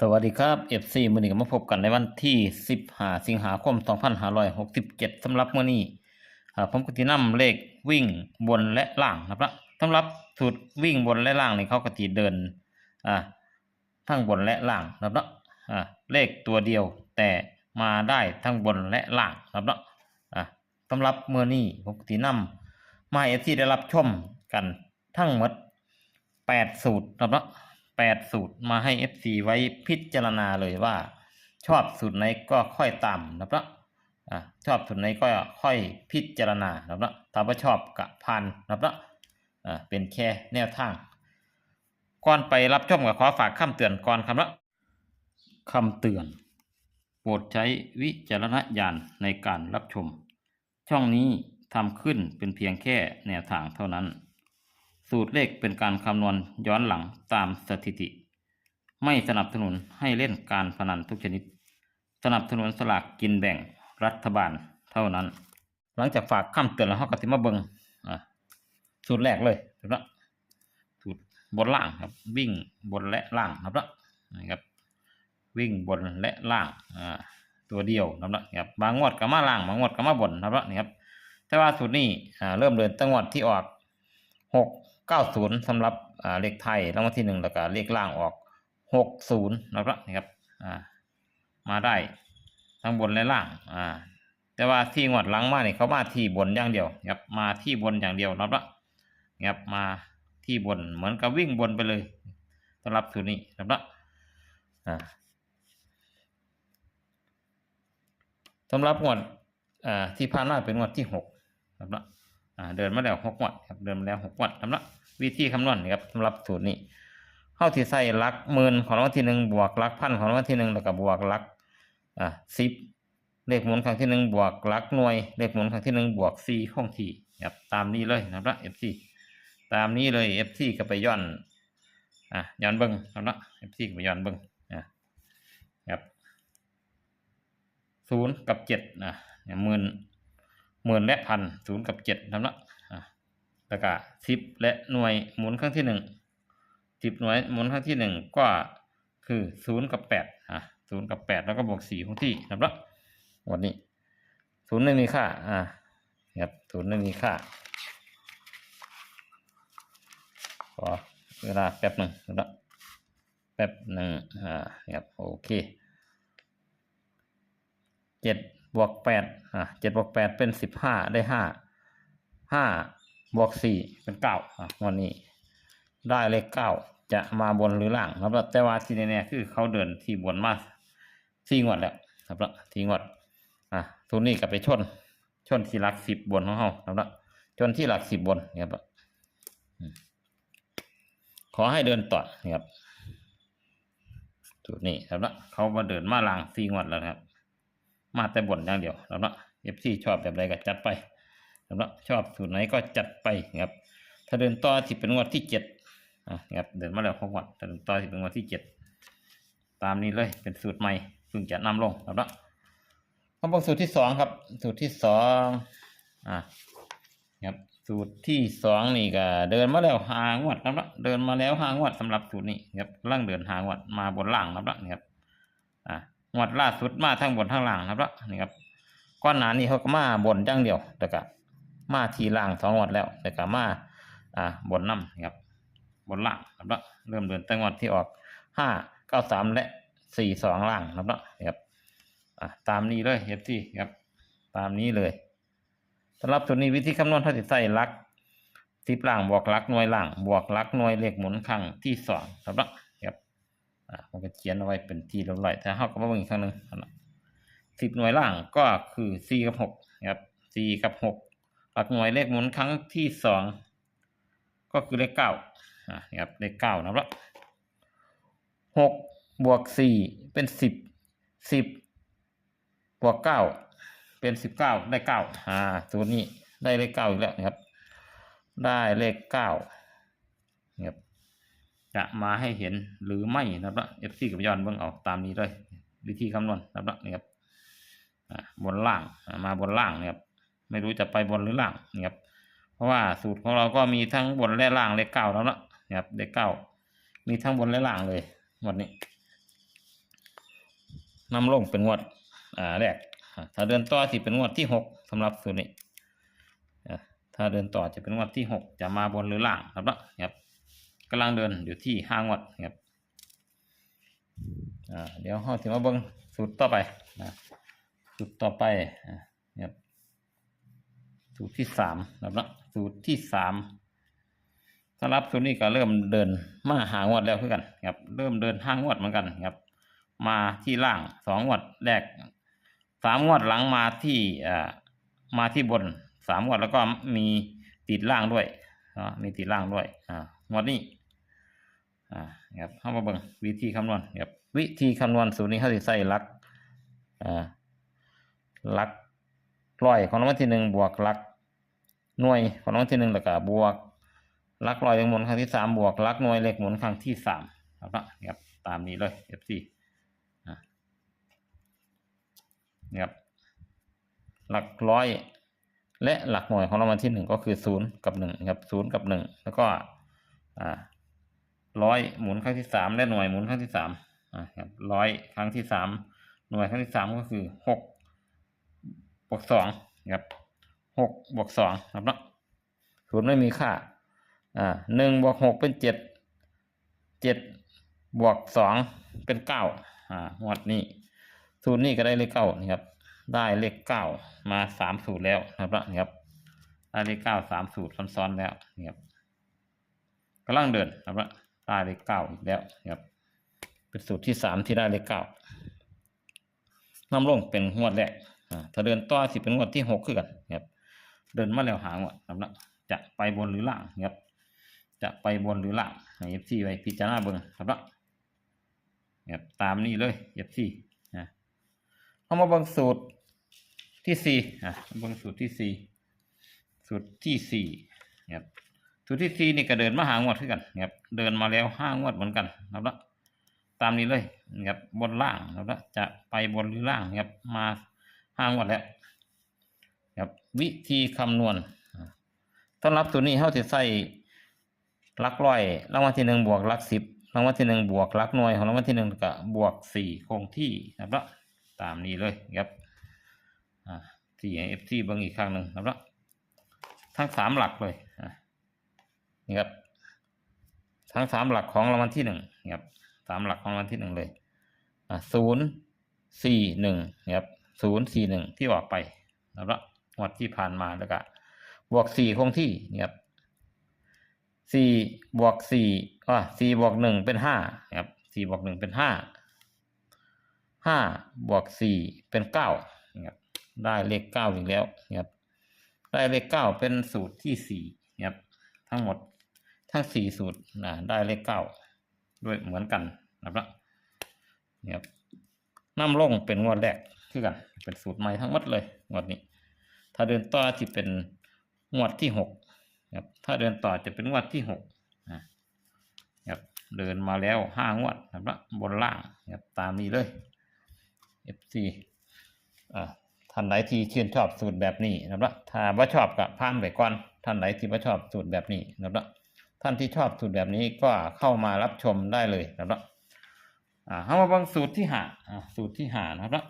สวัสดีครับ FC มื้อนี้ก็มาพบกันในวันที่ 15 สิงหาคม 2567สำหรับมื้อนี้ผมก็สินำเลขวิ่งบนและล่างนะครับสำหรับสูตรวิ่งบนและล่างนี่เขาก็สิเดินอ่าทั้งบนและล่างนะครับเนาะอ่าเลขตัวเดียวแต่มาได้ทั้งบนและล่างนะครับเนาะอ่าสำหรับมื้อนี้ผมก็สินำมาให้ FC ได้รับชมกันทั้งหมด 8 สูตรนะครับ เนาะแปดสูตรมาให้ FC ไว้พิจารณาเลยว่า ชอบสูตรไหนก็ค่อยตามนะครับอะชอบสูตรไหนก็ค่อยพิจารณานะครับถ้าว่าชอบกะพันนะครับอะเป็นแค่แนวทางก่อนไปรับชมก็ขอฝากคำเตือนก่อนครับละคำเตือน โปรดใช้วิจารณญาณในการรับชม ช่องนี้ทำขึ้นเป็นเพียงแค่แนวทางเท่านั้น สูตรเลขเป็นการคำนวณย้อนหลังตามสถิติ ไม่สนับสนุนให้เล่นการพนันทุกชนิด สนับสนุนสลากกินแบ่งรัฐบาลเท่านั้น หลังจากฝากคำเตือนแล้วเขาก็สิมาเบิงอะสูตรแรกเลยถูกละสูตรบนล่างครับ วิ่งบนและล่างครับละนะครับ วิ่งบนและล่างอ่าตัวเดียวนะครับนะครับบางงวดก็มาล่างบางงวดก็มาบนนะครับนี่ครับแต่ว่าสูตรนี้อ่าเริ่มเดินตั้งงวดที่ออกหก เก้าศูนย์สำหรับเลขไทยรางวัลที่หนึ่งแล้วก็เลขล่างออกหกศูนย์นะครับนี่ครับมาได้ทั้งบนและล่างอ่าแต่ว่าที่งวดหลังมาเนี่ยเขามาที่บนอย่างเดียวครับมาที่บนอย่างเดียวนะครับนะครับมาที่บนเหมือนกับวิ่งบนไปเลยสำหรับสูตรนี้นะครับอ่าสำหรับงวดอ่าที่ผ่านมาเป็นงวดที่หกนะครับ เดินมาแล้วหกวัดครับเดินมาแล้วหกวัดสำหรับวิธีคำนวณนะครับสำหรับสูตรนี้เข้าที่ใส่ลักหมื่นของรางวัลที่หนึ่งบวกลักพันของรางวัลที่หนึ่งแล้วก็บวกลักอ่าสิบเลขหมุนครั้งที่หนึ่งบวกลักหน่วย เลขหมุนครั้งที่หนึ่งบวกสี่คงที่ครับตามนี้เลยนะครับ FC ตามนี้เลย FC ก็ไปย้อนอะย้อนเบิ้งครับ FC ก็ไปย้อนเบิ้งอะครับศูนย์กับเจ็ดอะหมื่น หมื่นและพันศูนย์กับเจ็ดนะครับอะแล้วก็สิบและหน่วยหมุนครั้งที่หนึ่งสิบหน่วยหมุนครั้งที่หนึ่งก็คือศูนย์กับแปดอะศูนย์กับแปดแล้วก็บวกสี่คงที่นะครับวันนี้ศูนย์ไม่มีค่าอ่าครับศูนย์ไม่มีค่าขอเวลาแป๊บหนึ่งนะครับแป๊บหนึ่งอ่าครับโอเคเจ็ด บวกแปดอะเจ็ดบวกแปดเป็นสิบห้าได้ห้าห้าบวกสี่เป็นเก้าอะวันนี้ ได้เลขเก้าจะมาบนหรือล่างครับแต่ว่าที่แน่ๆคือเขาเดินที่บนมาสี่งวดแล้วครับละสี่งวดอะตัวนี้ก็ไปชน ชนที่หลักสิบบนของเขาครับละชนที่หลักสิบบนครับขอให้เดินต่อนะครับจุดนี้ครับละเขามาเดินมาล่างสี่งวดแล้วครับ มาแต่บ่นอย่างเดียวแล้วเนาะเอฟซีชอบแบบใดก็จัดไปแล้วเนาะชอบสูตรไหนก็จัดไปครับ ถ้าเดินต่อที่เป็นงวดที่เจ็ดอะครับเดินมาแล้วหกงวันถ้าเดินต่อที่เป็นงวดที่เจ็ดตามนี้เลยเป็นสูตรใหม่เพิ่งจะนำลงแล้วเนาะคำบอกสูตรที่สองครับ สูตรที่สองอะครับสูตรที่สองนี่ก็เดินมาแล้วหางวดแล้วเนาะเดินมาแล้วหางวดสำหรับสูตรนี้ครับกำลังเดินหางวดมาบนล่างแล้วเนาะนี่ครับอะ งวดล่าสุดมาทั้งบนทั้งล่างนะครับละนี่ครับก้อนหนานี้เขาก็มาบนอย่างเดียวแต่ก็มาทีล่างสองงวดแล้วแต่ก็มาอ่าบนน้ำนี่ครับบนล่างนะครับละเริ่มเดินตั้งงวดที่ออกห้าเก้าสามและสี่สองล่างนะครับละนี่ครับอ่าตามนี้เลยเอฟซีครับ ตามนี้เลยสำหรับตัวนี้วิธีคำนวณถ้าติดใส่ลักสิบล่างบวกลักหน่วยล่างบวกลักหน่วยเลขหมุนครั้งที่สองครับละ ครับอ่าผมก็เขียนเอาไว้เป็นที่เรียบร้อยแต่เขาก็มาเบิ่งอีกครั้งหนึ่งสิบหน่วยล่างก็คือสี่กับหกนะครับสี่กับหกหลักหน่วยเลขหมุนครั้งที่สองก็คือเลขเก้านะครับเลขเก้านะครับหกบวกสี่เป็นสิบสิบบวกเก้าเป็นสิบเก้าได้เก้าอ่าตัวนี้ได้เลขเก้าอีกแล้วนะครับ ได้เลขเก้า จะมาให้เห็นหรือไม่นะครับเอฟซีกับย้อนเบื้องเอาตามนี้เลยวิธีคำนวณนะครับนี่ครับบนล่างมาบนล่างนะครับไม่รู้จะไปบนหรือล่างนะครับเพราะว่าสูตรของเราก็มีทั้งบนและล่างเลขเก้าแล้วนะนะครับเลขเก้ามีทั้งบนและล่างเลยหมดนี้นำลงเป็นงวดอ่าแรกถ้าเดินต่อสิเป็นงวดที่หกสำหรับสูตรนี้ถ้าเดินต่อจะเป็นงวดที่หกจะมาบนหรือล่างครับนาะครับ กำลังเดินอยู่ที่ห้างวดครับเดี๋ยวเราจะมาเบิ่งสูตรต่อไปนะสูตรต่อไปอ่าครับสูตรที่สามนะครับนะสูตรที่สามสำหรับสูตรนี้ก็เริ่มเดินมาหางวดแล้วคือกันครับเริ่มเดินห้างวดเหมือนกันครับ มาที่ล่างสองงวดแรกสามงวดหลังมาที่อ่ามาที่บนสามงวดแล้วก็มีติดล่างด้วยเนาะมีติดล่างด้วยอ่างวดนี้ อ่าครับเข้ามาเบิ่งวิธีคำนวณครับวิธีคำนวณสูตรนี้เขาจะใส่ลักอ่าลักร้อยของรางวัลที่หนึ่งบวกลักหน่วยของรางวัลที่หนึ่งแล้วก็บวกลักร้อยเลขหมุนครั้งที่สามบวกลักหน่วยเลขหมุนครั้งที่สามครับครับตามนี้เลย F4 อะนี่ครับหลักร้อยและหลักหน่วยของรางวัลที่หนึ่งก็คือศูนย์กับหนึ่งครับศูนย์กับหนึ่งแล้วก็อ่า ร้อยหมุนครั้งที่สามและหน่วยหมุนครั้งที่สามอ่าครับร้อยครั้งที่สามหน่วยครั้งที่สามก็คือหกบวกสองครับหกบวกสองครับเนาะศูนย์ไม่มีค่าอ่าหนึ่งบวกหกเป็นเจ็ดเจ็ดบวกสองเป็นเก้าอ่างวดนี้สูตรนี้ก็ได้เลขเก้านี่ครับ ได้เลขเก้ามาสามสูตรแล้วครับนี่ครับได้เลขเก้าสามสูตรซ้อนๆแล้วนี่ครับกำลังเดินครับ ได้เลขเก้าอีกแล้วครับ เป็นสูตรที่สามที่ได้เลขเก้าน้ำลงเป็นงวดแรกถ้าเดินต่อสิเป็นงวดที่หกขึ้นกันนะครับ เดินมาแล้วหางวดนะครับจะไปบนหรือล่างนะครับ จะไปบนหรือล่างห้เอฟซีไว้พิจารณาเบิ่งครับนะครับตามนี้เลยเอฟซีนะเอามาเบิ่งสูตรที่สี่อะเบิ่งสูตรที่สี่สูตรที่สี่ครับ สูตรที่สี่นี่ก็เดินมาหางวดขึ้นกันครับเดินมาแล้วห้างวดเหมือนกันครับละตามนี้เลยครับบนล่างครับละจะไปบนหรือล่างครับมาห้างวดแล้วครับวิธีคำนวณอะสำหรับสูตรนี้เข้าจะใส่ลักร้อยรางวัลที่หนึ่งบวกลักสิบรางวัลที่หนึ่งบวกลักหน่วยของรางวัลที่หนึ่งกับบวกสี่คงที่นะครับละตามนี้เลยครับอ่าที่เอฟซีบิ้งอีกครั้งหนึ่งครับละทั้งสามหลักเลยอ่า นี่ครับทั้งสามหลักของรางวัลที่หนึ่งครับสามหลักของรางวัลที่หนึ่งเลยอ่าศูนย์สี่หนึ่งครับศูนย์สี่หนึ่งที่ออกไปนะครับละงวดที่ผ่านมาแล้วก็บวกสี่คงที่นี่ครับสี่บวกสี่อ่าสี่บวกหนึ่งเป็นห้าครับสี่บวกหนึ่งเป็นห้าห้าบวกสี่เป็นเก้านะครับได้เลขเก้าอีกแล้วนะครับได้เลขเก้าเป็นสูตรที่สี่นะครับทั้งหมด ทั้งสี่สูตรนะได้เลขเก้าด้วยเหมือนกันนะครับนะครับนำลงเป็นงวดแรกคือกัน เป็นสูตรใหม่ทั้งหมดเลยงวดนี้ ถ้าเดินต่อจะเป็นงวดที่หกนะครับถ้าเดินต่อจะเป็นงวดที่หกนะครับเดินมาแล้วห้างวดนะครับบนล่างนะครับตามนี้เลย FC อ่าท่านไหนที่ชื่นชอบสูตรแบบนี้นะครับถ้าว่าชอบกับพานไปก่อนท่านไหนที่ว่าชอบสูตรแบบนี้นะครับ ท่านที่ชอบสูตรแบบนี้ก็เข้ามารับชมได้เลยนะครับอ่าเอามาบังสูตรที่ห้าอ่าสูตรที่ห้านะครับ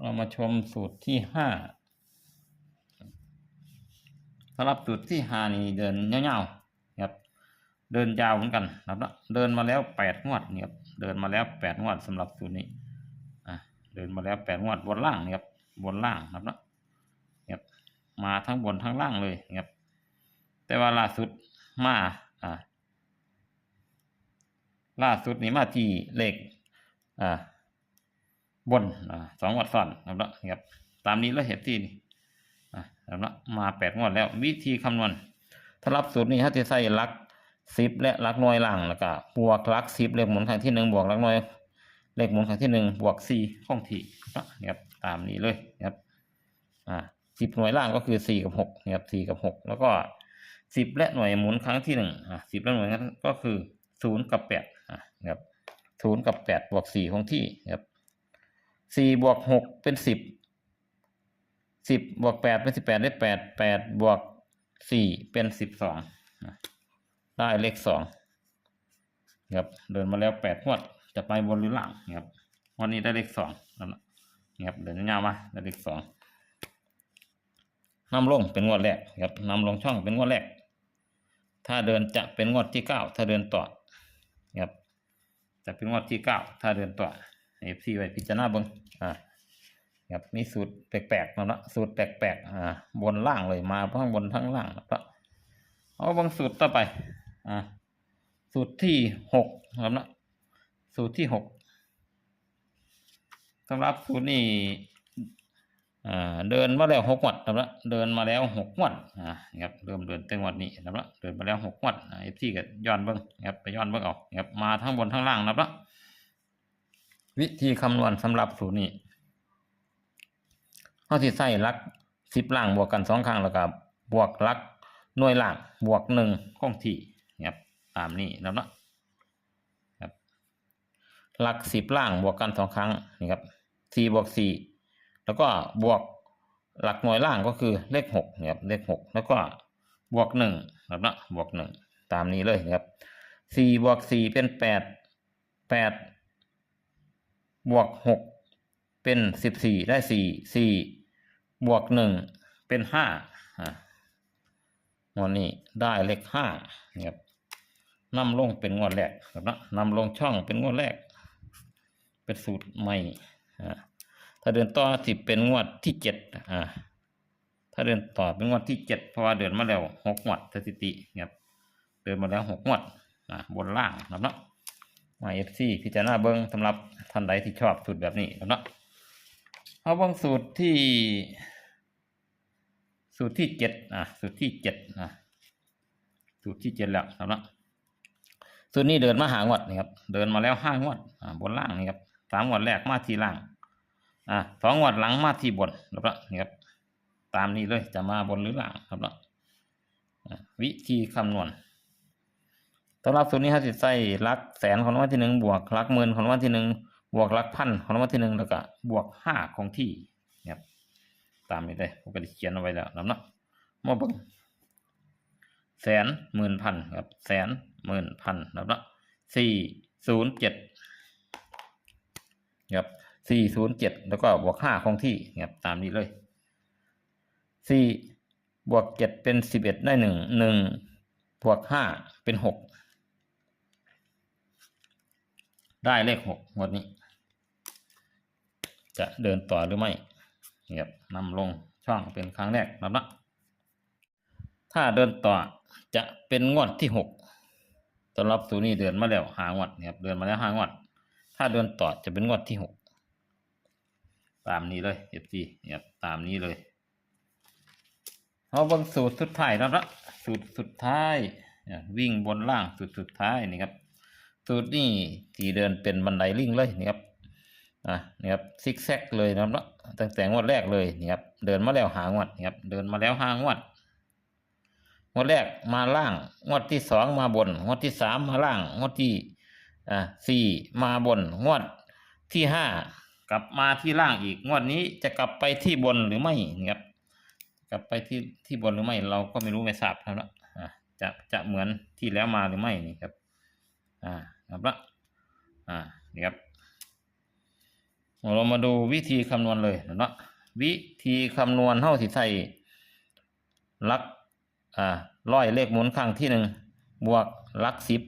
เรามาชมสูตรที่ห้าสำหรับสูตรที่ห้านี่เดินเงาวๆครับเดินยาวเหมือนกันนะครับเดินมาแล้วแปดงวดนี่ครับเดินมาแล้วแปดงวดสำหรับสูตรนี้อะเดินมาแล้วแปดงวดบนล่างนะครับบนล่างนะครับนะครับมาทั้งบนทั้งล่างเลยนะครับแต่ว่าล่าสุด มาอ่าล่าสุดนี้มาที่เลขอ่าบนอ่าสองงวดซ้อนนะครับนะครับตามนี้แล้วเห็นที่นี่อ่านะครับมาแปดงวดแล้ว วิธีคำนวณถ้ารับสูตรนี้ถ้าจะใส่ลักสิบและลักน่วยล่างแล้วก็บวกลักสิบเลขหมุนครั้งที่หนึ่งบวกลักน่วยเลขหมุนครั้งที่หนึ่งบวกสี่ข้องที่นะครับตามนี้เลยนะครับอ่าสิบหน่วยล่างก็คือสี่กับหกนะครับสี่กับหกแล้วก็ สิบและหน่วยหมุนครั้งที่หนึ่งอ่าสิบและหน่วยนั้นก็คือศูนย์กับแปดอะครับศูนย์กับแปดบวกสี่คงที่ครับสี่บวกหกเป็นสิบสิบบวกแปดเป็นสิบแปดได้แปดแปดบวกสี่เป็นสิบสองได้เลขสองครับเดินมาแล้วแปดงวดจะไปบนหรือหล่างครับวันนี้ได้เลขสองนี่ครับเดินยาวมาได้เลขสองนำลงเป็นงวดแรกครับนำลงช่องเป็นงวดแรก ถ้าเดินจะเป็นงวดที่เก้าถ้าเดินต่อครับจะเป็นงวดที่เก้าถ้าเดินต่อเอฟซีไว้พิจารณาเบิ้งอ่าครับมีสูตรแปลกๆนะละสูตรแปลกๆอ่าบนล่างเลยมาทั้งบนทั้งล่างนะครับเอาบางสูตรต่อไปอ่าสูตรที่หกครับนะสูตรที่หกสำหรับสูตรนี้ เดินมาแล้วหกวัดนะครับเดินมาแล้วหกวัดนะครับเริ่มเดินเต็มวัดนี้นะครับเดินมาแล้วหกวัดเอฟซีก็ย้อนเบิ้งนะครับไปย้อนเบิ้งเอานะครับมาทั้งบนทั้งล่างนะครับวิธีคำนวณสำหรับสูตรนี้เขาที่ใส่ลักสิบล่างบวกกันสองครั้งแล้วก็บวกลักหน่วยล่างบวกหนึ่งคงที่นะครับตามนี้นะครับครับหลักสิบล่างบวกกันสองครั้งนี่ครับสี่บวกสี่ แล้วก็บวกหลักหน่วยล่างก็คือเลขหกนะครับเลขหกแล้วก็บวกหนึ่งครับนะบวกหนึ่งตามนี้เลยนะครับสี่บวกสี่เป็นแปดแปดบวกหกเป็นสิบสี่ได้สี่สี่บวกหนึ่งเป็นห้าอ่าวันนี้ได้เลขห้านะครับนำลงเป็นงวดแรกครับนะนำลงช่องเป็นงวดแรก เป็นสูตรใหม่อ่า ถ้าเดินต่อสิเป็นงวดที่เจ็ดอ่าถ้าเดินต่อเป็นงวดที่เจ็ดเพราะว่าเดินมาแล้วหกงวดสถิติครับเดินมาแล้วหกงวดอ่าบนล่างครับเนาะมาเอฟซีพิจารณาเบิ้งสำหรับท่านใดที่ชอบสูตรแบบนี้ครับเนาะเอาเบิ้งสูตรที่ สูตรที่เจ็ดอ่าสูตรที่เจ็ดอ่าสูตรที่เจ็ดแล้วครับเนาะสูตรนี้เดินมาหางวดนี่ครับเดินมาแล้วห้างวดอ่าบนล่างนี่ครับสามงวดแรกมาทีล่าง อ่าสองวัดหลังมาที่บนนะครับนี่ครับ ตามนี้เลยจะมาบนหรือหล่างครับเนะวิธีคำนวณสำหรับสูตรนี้เขาจะใส่ลักแสนของวัลที่หนึ่งบวกลักหมื่นของวัลที่หนึ่งบวกลักพันของวัลที่หนึ่งแล้วก็บวกห้าของที่นะครับตามนี้เลยผมก็ได้เขียนเอาไว้แล้วนะครับเนาะมาบิ่งแสนหมื่นพันครับแสนหมื่นพันนะครับเนาะสี่ศูนย์เจ็ดครับ สี่ศูนย์เจ็ดแล้วก็บวกห้าคงที่ครับตามนี้เลยสี่บวกเจ็ดเป็นสิบเอ็ดได้หนึ่งหนึ่งบวกห้าเป็นหกได้เลขหกงวดนี้ จะเดินต่อหรือไม่ครับนำลงช่องเป็นครั้งแรกนะครับนะถ้าเดินต่อจะเป็นงวดที่หกสำหรับสูนี้เดินมาแล้วหางวดนะครับเดินมาแล้วหางวด ถ้าเดินต่อจะเป็นงวดที่หก ตามนี้เลยเอฟซีเนี่ยตามนี้เลยเอาบางสูตรสุดท้ายแล้วละสูตรสุดท้ายวิ่งบนล่างสูตรสุดท้ายนี่ครับสูตรนี้ที่เดินเป็นบันไดลิงเลยนี่ครับอะนี่ครับซิกแซกเลยนะครับตั้งแต่งวดแรกเลยนี่ครับเดินมาแล้วหางวดนี่ครับเดินมาแล้วหางวดงวดแรกมาล่างงวดที่สองมาบนงวดที่สามมาล่างงวดที่อ่าสี่มาบนงวดที่ห้า กลับมาที่ล่างอีกงวดนี้จะกลับไปที่บนหรือไม่นะครับ กลับไปที่ที่บนหรือไม่ เราก็ไม่รู้ไม่ทราบครับละอ่าจะจะเหมือนที่แล้วมาหรือไม่นี่ครับ อ่าครับละอ่านี่ครับเรามาดูวิธีคำนวณเลยเนาะวิธีคำนวณเท่าที่ใส่ลักอ่าร้อยเลขหมุนครั้งที่หนึ่งบวกลักสิบ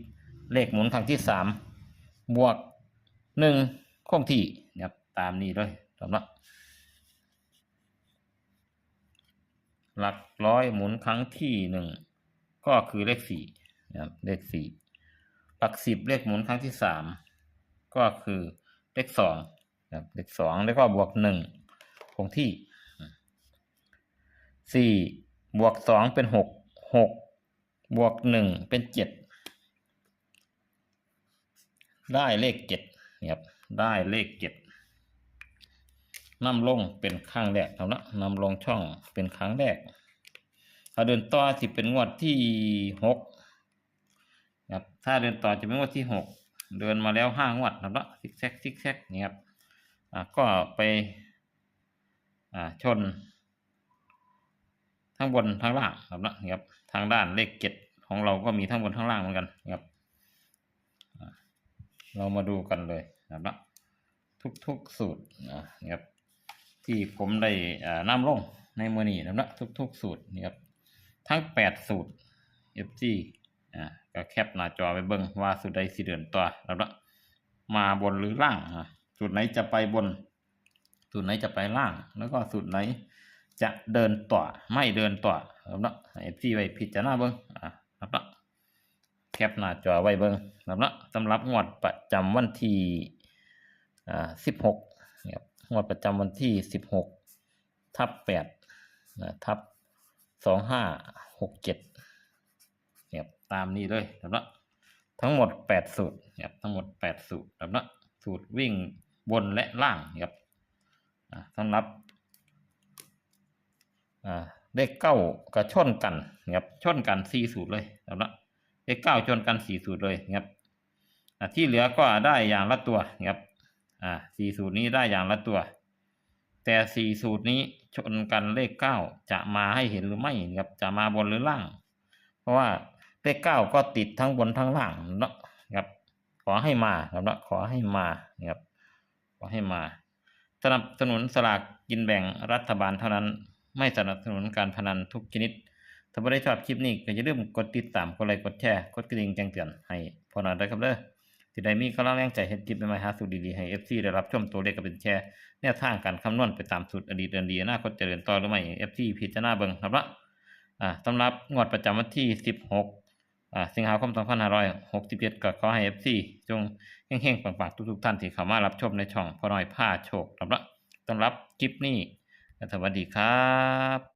เลขหมุนครั้งที่สามบวกหนึ่งคงที่ ตามนี้เลยสำหรับหลักร้อยหมุนครั้งที่หนึ่งก็คือเลขสี่นะครับเลขสี่หลักสิบเลขหมุนครั้งที่สามก็คือเลขสองนะครับเลขสองแล้วก็บวกหนึ่งคงที่สี่บวกสองเป็นหกหกบวกหนึ่งเป็นเจ็ดได้เลขเจ็ดนะครับได้เลขเจ็ด นำลงเป็นครั้งแรกเอาละนำลงช่องเป็นครั้งแรกถ้าเดินต่อสิเป็นงวดที่หกครับถ้าเดินต่อจะเป็นงวดที่หกเดินมาแล้วห้างวดนะครับละซิกแซกซิกแซกนี่ครับอ่าก็ไปอ่าชนทั้งบนทั้งล่างครับนะครับทางด้านเลขเจ็ดของเราก็มีทั้งบนทั้งล่างเหมือนกันนะครับเรามาดูกันเลยนะครับทุกทุกๆสูตรนะครับ ที่ผมได้นำลงในมือนี้นะครับทุก ๆ สูตรนะครับทั้งแปดสูตร FG อ่าก็แคปหน้าจอไปเบิ่งว่าสูตรใดสิเดินต่อแล้วละมาบนหรือล่างอะสูตรไหนจะไปบน สูตรไหนจะไปล่าง แล้วก็สูตรไหนจะเดินต่อไม่เดินต่อแล้วละ FG ไว้พิจารณาเบิ่งอ่าแล้วละแคปหน้าจอไว้เบิ่งแล้วละสำหรับงวดประจำวันที่อ่า16 งวดประจำวันที่ 16 ทับ8นะทับสองห้าหกเจ็ดเนี่ยตามนี้เลยครับนะทั้งหมดแปดสูตรเนี่ยทั้งหมดแปดสูตรครับนะสูตรวิ่งบนและล่างครับสำหรับเลขเก้าก็ชนกันนะครับชนกันสี่สูตรเลยครับนะเลขเก้าชนกันสี่สูตรเลยนะครับอ่าที่เหลือก็ได้อย่างละตัวนะครับ อ่าสี่สูตรนี้ได้อย่างละตัว แต่สี่สูตรนี้ชนกันเลขเก้าจะมาให้เห็นหรือไม่ครับจะมาบนหรือล่าง เพราะว่าเลขเก้าก็ติดทั้งบนทั้งล่างเนาะครับขอให้มาครับเนาะขอให้มาครับขอให้มา สนับสนุนสลากกินแบ่งรัฐบาลเท่านั้น ไม่สนับสนุนการพนันทุกชนิดถ้าไม่ได้ชอบคลิปนี้ก็อย่าลืมกดติดตามกดไลค์กดแชร์กดกระดิ่งแจ้งเตือนให้พอหน่อยด้วยครับเด้อ ที่ใดมีกำลังแรงใจเฮ็ดคลิปใหม่ๆหาสูตรดีๆให้ FC ได้รับชมตัวเลขกับเป็นแชร์แนวทางการคำนวณไปตามสูตรอดีตเดือนดีอนาคตเจริญต่อหรือไม่ FT พิจารณาเบิ่งครับละอ่าสำหรับงวดประจำวันที่ 16อ่าสิงหาคม2567ก็ขอให้ FC จงเฮงๆปังๆทุกๆท่านที่เข้ามารับชมในช่องพอน้อยผ้าโชคครับละสำหรับคลิปนี้สวัสดีครับ